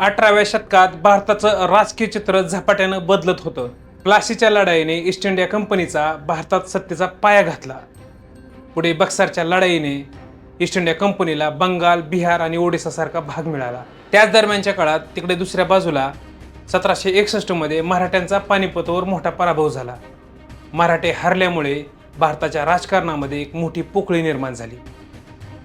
अठराव्या शतकात भारताचं राजकीय चित्र झपाट्यानं बदलत होतं. प्लासीच्या लढाईने ईस्ट इंडिया कंपनीचा भारतात सत्तेचा पाया घातला. पुढे बक्सारच्या लढाईने ईस्ट इंडिया कंपनीला बंगाल बिहार आणि ओडिसासारखा भाग मिळाला. त्याच दरम्यानच्या काळात तिकडे दुसऱ्या बाजूला सतराशे एकसष्टमध्ये मराठ्यांचा पानिपतवर मोठा पराभव झाला. मराठे हरल्यामुळे भारताच्या राजकारणामध्ये एक मोठी पोकळी निर्माण झाली.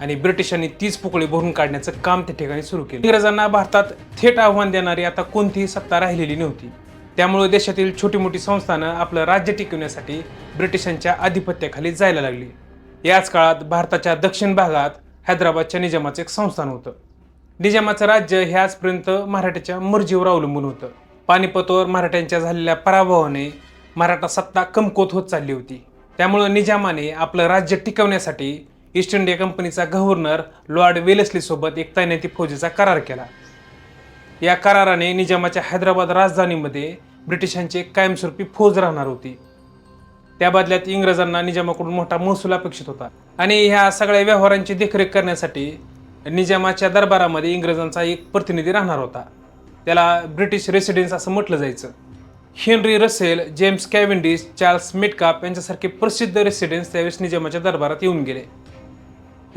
आणि ब्रिटिशांनी तीच पोकळी भरून काढण्याचं काम त्या ठिकाणी सुरू केलं. इंग्रजांना भारतात थेट आव्हान देणारी आता कोणतीही सत्ता राहिलेली नव्हती. त्यामुळे देशातील छोटी मोठी संस्थानं आपलं राज्य टिकवण्यासाठी ब्रिटिशांच्या आधिपत्याखाली जायला लागली. याच काळात भारताच्या दक्षिण भागात हैदराबादच्या निजामाचं एक संस्थान होतं. निजामाचं राज्य हे आजपर्यंत मराठ्याच्या मर्जीवर अवलंबून होतं. पानिपतवर मराठ्यांच्या झालेल्या पराभवाने मराठा सत्ता कमकुवत होत चालली होती. त्यामुळं निजामाने आपलं राज्य टिकवण्यासाठी ईस्ट इंडिया कंपनीचा गव्हर्नर लॉर्ड वेलेस्लीसोबत एक तैनाती फौजेचा करार केला. या कराराने निजामाच्या हैदराबाद राजधानीमध्ये ब्रिटिशांची एक कायमस्वरूपी फौज राहणार होती. त्या बदल्यात इंग्रजांना निजामाकडून मोठा महसूल अपेक्षित होता. आणि ह्या सगळ्या व्यवहारांची देखरेख करण्यासाठी निजामाच्या दरबारामध्ये इंग्रजांचा एक प्रतिनिधी राहणार होता. त्याला ब्रिटिश रेसिडेन्स असं म्हटलं जायचं. Henry Russell James Cavendish Charles Metcalfe यांच्यासारखे प्रसिद्ध रेसिडेन्स त्यावेळेस निजामाच्या दरबारात येऊन गेले.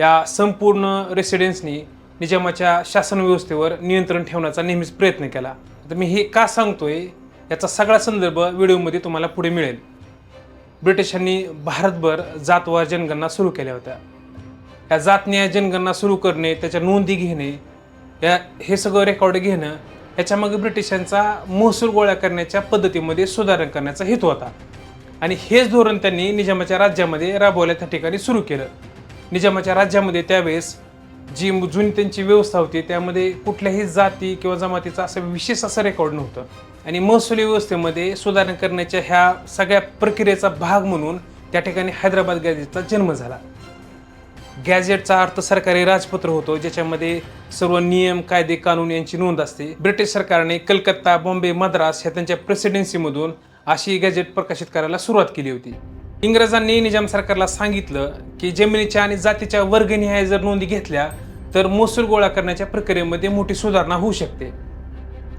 या संपूर्ण रेसिडेन्सनी निजामाच्या शासन व्यवस्थेवर नियंत्रण ठेवण्याचा नेहमीच प्रयत्न केला. तर मी हे का सांगतोय? याचा सगळा संदर्भ व्हिडिओमध्ये तुम्हाला पुढे मिळेल. ब्रिटिशांनी भारतभर जातवार जनगणना सुरू केल्या होत्या. या जातन्याय जनगणना सुरू करणे त्याच्या नोंदी घेणे या हे सगळं रेकॉर्ड घेणं याच्यामागे ब्रिटिशांचा महसूल गोळा करण्याच्या पद्धतीमध्ये सुधारणा करण्याचा हेतू होता. आणि हेच धोरण त्यांनी निजामाच्या राज्यामध्ये राबवल्या त्या ठिकाणी सुरू केलं. निजामाच्या राज्यामध्ये त्यावेळेस जी जुनी त्यांची व्यवस्था होती त्यामध्ये कुठल्याही जाती किंवा जमातीचा असं विशेष असं रेकॉर्ड नव्हतं. आणि महसुली व्यवस्थेमध्ये सुधारणा करण्याच्या ह्या सगळ्या प्रक्रियेचा भाग म्हणून त्या ठिकाणी हैदराबाद गॅजेटचा जन्म झाला. गॅजेटचा अर्थ सरकारी राजपत्र होतो ज्याच्यामध्ये सर्व नियम कायदे कानून यांची नोंद असते. ब्रिटिश सरकारने कलकत्ता बॉम्बे मद्रास ह्या त्यांच्या प्रेसिडेन्सीमधून अशी गॅजेट प्रकाशित करायला सुरुवात केली होती. इंग्रजांनी निजाम सरकारला सांगितलं की जमिनीच्या आणि जातीच्या वर्गनिहाय जर नोंदी घेतल्या तर महसूल गोळा करण्याच्या प्रक्रियेमध्ये मोठी सुधारणा होऊ शकते.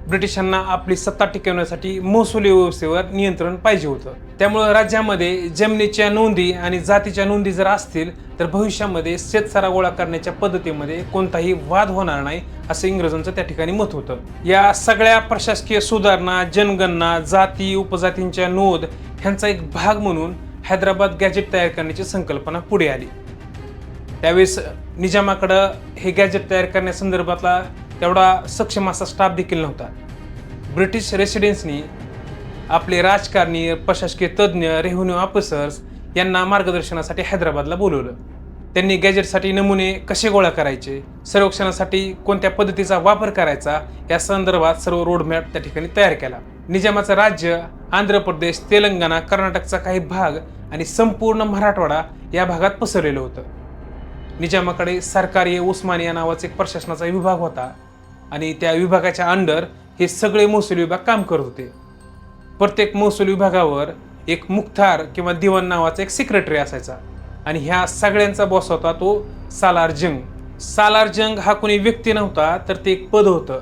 ब्रिटिशांना आपली सत्ता टिकवण्यासाठी महसुली व्यवस्थेवर नियंत्रण पाहिजे होतं. त्यामुळं राज्यामध्ये जमिनीच्या नोंदी आणि जातीच्या नोंदी जर असतील तर भविष्यामध्ये शेतसारा गोळा करण्याच्या पद्धतीमध्ये कोणताही वाद होणार नाही असं इंग्रजांचं त्या ठिकाणी मत होतं. या सगळ्या प्रशासकीय सुधारणा जनगणना जाती उपजातींच्या नोंद ह्यांचा एक भाग म्हणून हैदराबाद गॅजेट तयार करण्याची संकल्पना पुढे आली. त्यावेळेस निजामाकडं हे गॅजेट तयार करण्यासंदर्भातला तेवढा सक्षम असा स्टाफ देखील नव्हता. ब्रिटिश रेसिडेन्सनी आपले राजकारणी प्रशासकीय तज्ज्ञ रेव्हेन्यू ऑफिसर्स यांना मार्गदर्शनासाठी हैदराबादला बोलवलं. त्यांनी गॅजेटसाठी नमुने कसे गोळा करायचे सर्वेक्षणासाठी कोणत्या पद्धतीचा वापर करायचा या संदर्भात सर्व रोडमॅप त्या ठिकाणी तयार केला. निजामाचं राज्य आंध्र प्रदेश तेलंगणा कर्नाटकचा काही भाग आणि संपूर्ण मराठवाडा या भागात पसरलेलं होतं. निजामाकडे सरकारी उस्मानिया नावाचा एक प्रशासनाचा विभाग होता आणि त्या विभागाच्या अंडर हे सगळे महसूल विभाग काम करत होते. प्रत्येक महसूल विभागावर एक मुख्तार किंवा दिवान नावाचा एक सेक्रेटरी असायचा आणि ह्या सगळ्यांचा बॉस होता तो सालार जंग. सालार जंग हा कोणी व्यक्ती नव्हता तर ते एक पद होतं.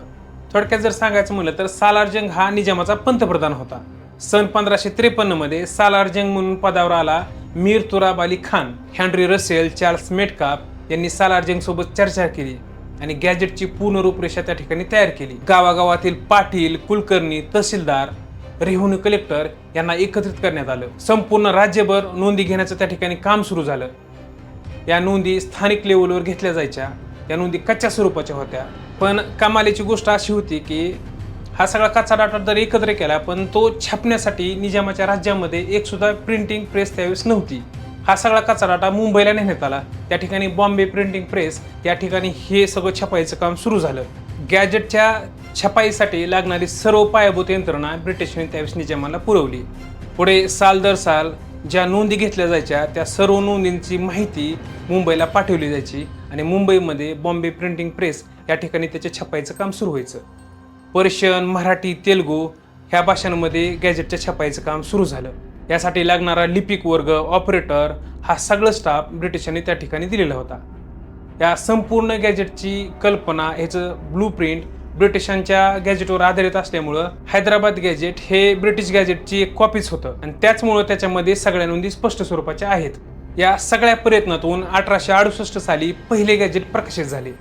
थोडक्यात जर सांगायचं म्हटलं तर सालार जंग हा निजामाचा पंतप्रधान होता. सन पंधराशे त्रेपन्नमध्ये सालार जंग म्हणून पदावर आला Mir Turab Ali Khan Henry Russell Charles Metcalfe यांनी सालार सोबत चर्चा केली आणि गॅजेटची पूर्ण रूपरेषा त्या ठिकाणी तयार केली. गावागावातील पाटील कुलकर्णी तहसीलदार रेव्हन्यू कलेक्टर यांना एकत्रित करण्यात आलं. संपूर्ण राज्यभर नोंदी घेण्याचं त्या ठिकाणी काम सुरू झालं. या नोंदी स्थानिक लेवलवर घेतल्या जायच्या. या नोंदी कच्च्या स्वरूपाच्या होत्या. पण कमालीची गोष्ट अशी होती की हा सगळा कच्चा डाटा जर एकत्र केला पण तो छापण्यासाठी निजामाच्या राज्यामध्ये एक सुद्धा प्रिंटिंग प्रेस त्यावेळेस नव्हती. हा सगळा कच्चा डाटा मुंबईला नेण्यात आला. त्या ठिकाणी बॉम्बे प्रिंटिंग प्रेस त्या ठिकाणी हे सगळं छपाईचं काम सुरू झालं. गॅजेटच्या छपाईसाठी लागणारी सर्व पायाभूत यंत्रणा ब्रिटिशने त्यावेळेस निजामाला पुरवली. पुढे साल दर साल ज्या नोंदी घेतल्या जायच्या त्या सर्व नोंदींची माहिती मुंबईला पाठवली जायची आणि मुंबईमध्ये बॉम्बे प्रिंटिंग प्रेस या ठिकाणी त्याच्या छपाईचं काम सुरू व्हायचं. पर्शियन मराठी तेलुगू ह्या भाषांमध्ये गॅजेटच्या छपाईचं काम सुरू झालं. यासाठी लागणारा लिपिक वर्ग ऑपरेटर हा सगळं स्टाफ ब्रिटिशांनी त्या ठिकाणी दिलेला होता. या संपूर्ण गॅजेटची कल्पना ह्याचं ब्लू प्रिंट ब्रिटिशांच्या गॅजेटवर आधारित असल्यामुळं हैदराबाद गॅजेट हे ब्रिटिश गॅजेटची एक कॉपीच होतं. आणि त्याचमुळं त्याच्यामध्ये सगळ्या नोंदी स्पष्ट स्वरूपाच्या आहेत. या सगळ्या प्रयत्नातून अठराशे अडुसष्ट साली पहिले गॅजेट प्रकाशित झाले.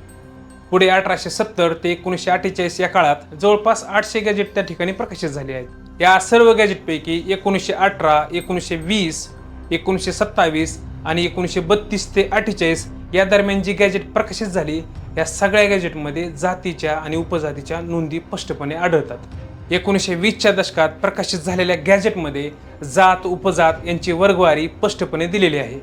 पुढे अठराशे सत्तर ते एकोणीसशे अठ्ठेचाळीस या काळात जवळपास आठशे गॅजेट त्या ठिकाणी प्रकाशित झाले आहेत. या सर्व गॅजेटपैकी एकोणीसशे अठरा एकोणीसशे वीस एकोणीसशे सत्तावीस आणि एकोणीसशे बत्तीस ते अठ्ठेचाळीस या दरम्यान जी गॅजेट प्रकाशित झाली या सगळ्या गॅजेटमध्ये जातीच्या आणि उपजातीच्या नोंदी स्पष्टपणे आढळतात. एकोणीसशे वीसच्या दशकात प्रकाशित झालेल्या गॅजेटमध्ये जात उपजात यांची वर्गवारी स्पष्टपणे दिलेली आहे.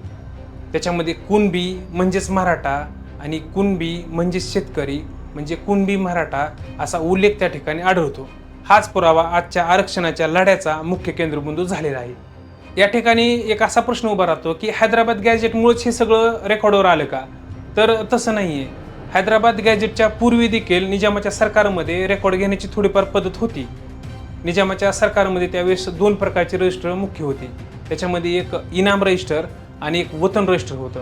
त्याच्यामध्ये कुणबी म्हणजेच मराठा आणि कुणबी म्हणजेच शेतकरी म्हणजे कुणबी मराठा असा उल्लेख त्या ठिकाणी आढळतो. हाच पुरावा आजच्या आरक्षणाच्या लढ्याचा मुख्य केंद्रबिंदू झालेला आहे. या ठिकाणी एक असा प्रश्न उभा राहतो की हैदराबाद गॅजेटमुळेच हे सगळं रेकॉर्डवर आलं का? तर तसं नाही आहे हैदराबाद गॅजेटच्या पूर्वी देखील निजामाच्या सरकारमध्ये रेकॉर्ड घेण्याची थोडीफार पद्धत होती. निजामाच्या सरकारमध्ये त्यावेळेस दोन प्रकारचे रजिस्टर मुख्य होते. त्याच्यामध्ये एक इनाम रजिस्टर आणि एक वतन रजिस्टर होतं.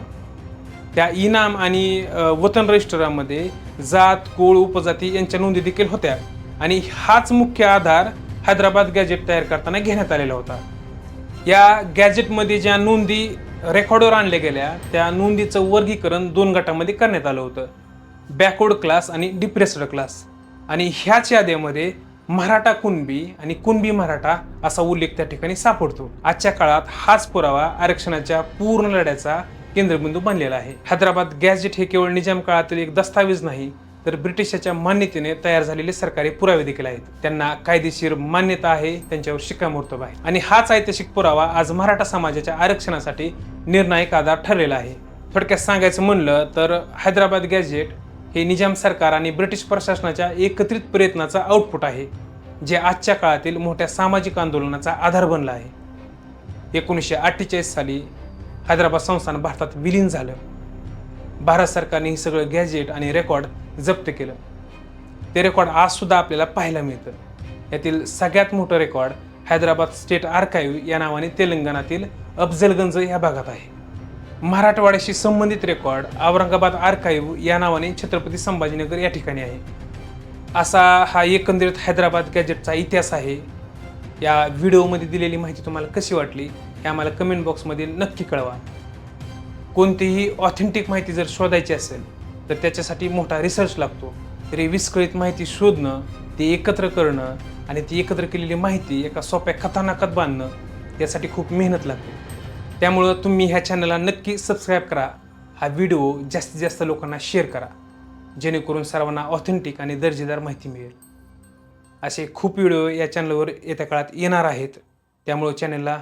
त्या इनाम आणि वतन रजिस्टरामध्ये जात कुळ उपजाती यांच्या नोंदी देखील होत्या. आणि हाच मुख्य आधार हैदराबाद गॅजेट तयार करताना घेण्यात आलेला होता. या गॅजेटमध्ये ज्या नोंदी रेकॉर्डवर आणल्या गेल्या त्या नोंदीचं वर्गीकरण दोन गटामध्ये करण्यात आलं होतं. बॅकवर्ड क्लास आणि डिप्रेस्ड क्लास. आणि ह्याच यादीमध्ये मराठा कुणबी आणि कुणबी मराठा असा उल्लेख त्या ठिकाणी सापडतो. आजच्या काळात हाच पुरावा आरक्षणाच्या पूर्ण लढ्याचा केंद्रबिंदू बनलेला आहे. हैदराबाद गॅजेट हे केवळ निजाम काळातील एक दस्तावेज नाही तर ब्रिटिशाच्या मान्यतेने तयार झालेले सरकारी पुरावे देखील आहेत. त्यांना कायदेशीर मान्यता आहे त्यांच्यावर शिक्कामोर्तब आहे. आणि हाच ऐतिहासिक पुरावा आज मराठा समाजाच्या आरक्षणासाठी निर्णायक आधार ठरलेला आहे. थोडक्यात सांगायचं म्हणलं तर हैदराबाद गॅजेट हे निजाम सरकार आणि ब्रिटिश प्रशासनाच्या एकत्रित प्रयत्नाचा आउटपुट आहे जे आजच्या काळातील मोठ्या सामाजिक आंदोलनाचा आधार बनला आहे. एकोणीसशे अठ्ठेचाळीस साली हैदराबाद संस्थान भारतात विलीन झालं. भारत सरकारने हे सगळं गॅजेट आणि रेकॉर्ड जप्त केलं. ते रेकॉर्ड आजसुद्धा आपल्याला पाहायला मिळतं. यातील सगळ्यात मोठं रेकॉर्ड हैदराबाद स्टेट आर्काईव्ह या नावाने तेलंगणातील अफजलगंज या भागात आहे. मराठवाड्याशी संबंधित रेकॉर्ड औरंगाबाद आर्काईव्ह या नावाने छत्रपती संभाजीनगर या ठिकाणी आहे. असा हा एकंदरीत हैदराबाद गॅजेटचा इतिहास आहे. या व्हिडिओमध्ये दिलेली माहिती तुम्हाला कशी वाटली? हे आम्हाला कमेंट बॉक्समध्ये नक्की कळवा. कोणतीही ऑथेंटिक माहिती जर शोधायची असेल तर त्याच्यासाठी मोठा रिसर्च लागतो. तरी विस्कळीत माहिती शोधणं ती एकत्र करणं आणि ती एकत्र केलेली माहिती एका सोप्या कथानाकात बांधणं यासाठी खूप मेहनत लागते. त्यामुळं तुम्ही ह्या चॅनलला नक्की सबस्क्राईब करा. हा व्हिडिओ जास्तीत जास्त लोकांना शेअर करा. जेणेकरून सर्वांना ऑथेंटिक आणि दर्जेदार माहिती मिळेल. असे खूप व्हिडिओ या चॅनलवर येत्या काळात येणार आहेत. त्यामुळं चॅनलला